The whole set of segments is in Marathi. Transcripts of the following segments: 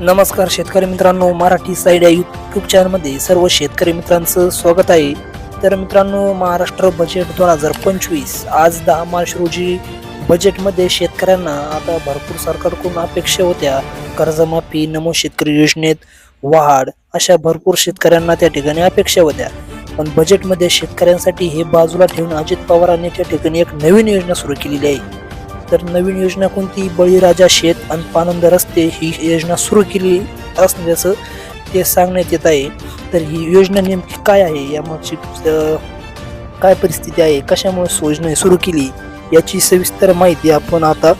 नमस्कार शेतकरी मित्रांनो मराठी साईड या यूट्यूब चॅनलमध्ये सर्व शेतकरी मित्रांचं स्वागत आहे. तर मित्रांनो महाराष्ट्र बजेट दोन हजार पंचवीस आज दहा मार्च रोजी बजेटमध्ये शेतकऱ्यांना आता भरपूर सरकारकडून अपेक्षा होत्या. कर्जमाफी नमो शेतकरी योजनेत वाढ अशा भरपूर शेतकऱ्यांना त्या ठिकाणी अपेक्षा होत्या. पण बजेटमध्ये शेतकऱ्यांसाठी हे बाजूला ठेवून अजित पवारांनी त्या ठिकाणी एक नवीन योजना सुरू केलेली आहे. तर नवीन योजना कोणती? बळीराजा शेत आणि पानंद रस्ते ही योजना सुरू केली असल्याचं ते सांगण्यात येत आहे. तर ही योजना नेमकी काय आहे? यामागची काय परिस्थिती आहे? कशामुळे योजना सुरू केली? याची सविस्तर माहिती आपण आता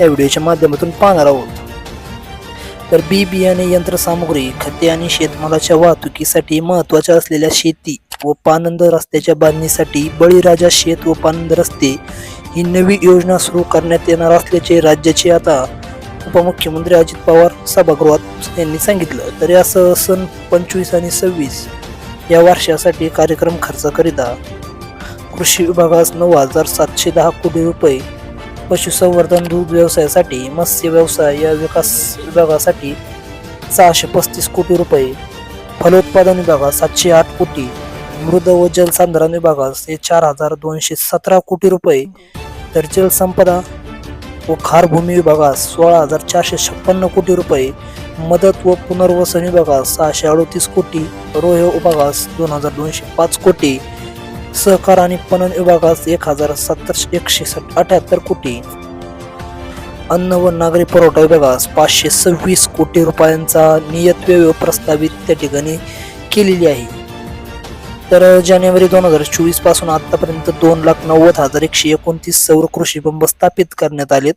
या व्हिडिओच्या माध्यमातून पाहणार आहोत. तर बी बियाणे यंत्रसामुग्री खते आणि शेतमालाच्या वाहतुकीसाठी महत्त्वाच्या असलेल्या शेती व पानंद रस्त्याच्या बांधणीसाठी बळीराजा शेत व पानंद रस्ते ही नवी योजना सुरू करण्यात येणार असल्याचे राज्याचे आता उपमुख्यमंत्री अजित पवार सभागृहात यांनी सांगितलं. तर असं सन पंचवीस आणि सव्वीस या वर्षासाठी कार्यक्रम खर्चाकरिता कृषी विभागास नऊ हजार सातशे दहा कोटी रुपये पशुसंवर्धन दूध व्यवसायासाठी मत्स्य व्यवसाय या विकास विभागासाठी सहाशे पस्तीस कोटी रुपये फलोत्पादन विभागात सातशे आठ कोटी मृद व जलसंधारण विभागास हे चार हजार दोनशे सतरा कोटी रुपये तर जलसंपदा व खारभूमी विभागास सोळा हजार चारशे छप्पन्न कोटी रुपये मदत व पुनर्वसन विभागास सहाशे अडोतीस कोटी रोह विभागास दोन हजार दोनशे पाच कोटी सहकार आणि पणन विभागास एक हजार सत्तर एकशे अठ्याहत्तर कोटी. अन्न व नागरी पुरवठा विभागास पाचशे सव्वीस कोटी रुपयांचा नियतव्यय प्रस्तावित त्या ठिकाणी केलेली आहे. तर जानेवारी दोन हजार चोवीसपासून आतापर्यंत दोन लाख नव्वद हजार एकशे एकोणतीस सौर कृषी पंप स्थापित करण्यात आलेत.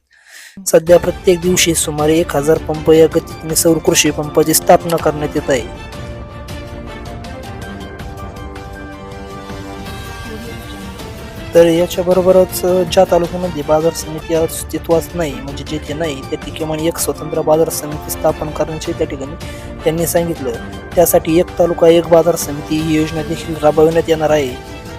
सध्या प्रत्येक दिवशी सुमारे एक हजार पंप या गतीने सौर कृषी पंपाची स्थापना करण्यात येत आहे. तर याच्या बरोबरच ज्या तालुक्यामध्ये बाजार समिती अस्तित्वात नाही म्हणजे जेथे नाही त्या किमान एक स्वतंत्र बाजार समिती स्थापन करण्याची त्या ठिकाणी त्यांनी सांगितलं त्यासाठी एक तालुका एक बाजार समिती ही योजना देखील राबविण्यात येणार आहे.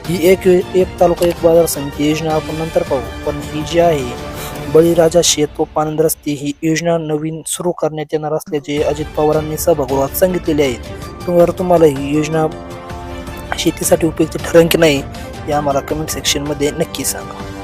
ही एक एक तालुका एक बाजार समिती योजना आपण नंतर पाहू. पण ही जी आहे बळीराजा शेत व पानंद रस्ते ही योजना नवीन सुरू करण्यात येणार असल्याचे अजित पवारांनी सभागृहात सांगितलेले आहे. तुम्हाला तुम्हाला ही योजना शेतीसाठी उपयुक्त ठरेल की नाही हे आम्हाला कमेंट सेक्शनमध्ये नक्की सांगा.